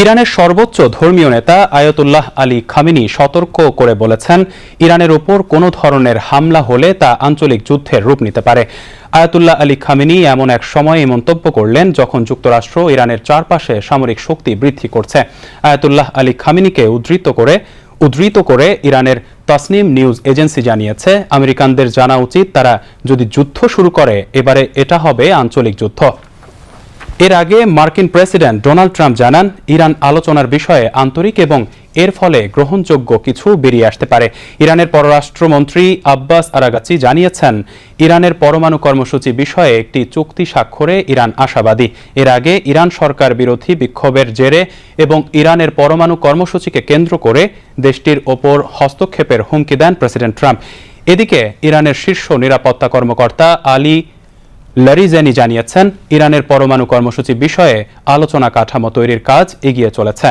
ইরানের সর্বোচ্চ ধর্মীয় নেতা আয়াতুল্লাহ আলী খামিনি সতর্ক করে বলেছেন, ইরানের ওপর কোনো ধরনের হামলা হলে তা আঞ্চলিক যুদ্ধের রূপ নিতে পারে। আয়াতুল্লাহ আলী খামিনি এমন এক সময়ে মন্তব্য করলেন যখন যুক্তরাষ্ট্র ইরানের চারপাশে সামরিক শক্তি বৃদ্ধি করছে। আয়াতুল্লাহ আলী খামিনিকে উদ্ধৃত করে উদ্ধৃত করে ইরানের তাসনিম নিউজ এজেন্সি জানিয়েছে, আমেরিকানদের জানা উচিত তারা যদি যুদ্ধ শুরু করে, এবারে এটা হবে আঞ্চলিক যুদ্ধ। এর আগে মার্কিন প্রেসিডেন্ট ডোনাল্ড ট্রাম্প জানান, ইরান আলোচনার বিষয়ে আন্তরিক এবং এর ফলে গ্রহণযোগ্য কিছু বেরিয়ে আসতে পারে। ইরানের পররাষ্ট্রমন্ত্রী আব্বাস আরাগাচি জানিয়েছেন, ইরানের পরমাণু কর্মসূচি বিষয়ে একটি চুক্তি স্বাক্ষরে ইরান আশাবাদী। এর আগে ইরান সরকার বিরোধী বিক্ষোভের জেরে এবং ইরানের পরমাণু কর্মসূচিকে কেন্দ্র করে দেশটির ওপর হস্তক্ষেপের হুমকি দেন প্রেসিডেন্ট ট্রাম্প। এদিকে ইরানের শীর্ষ নিরাপত্তা কর্মকর্তা আলী লারিজেনি জানিয়েছেন ইরানের পরমাণু কর্মসূচি বিষয়ে আলোচনা কাঠামো তৈরির কাজ এগিয়ে চলেছে।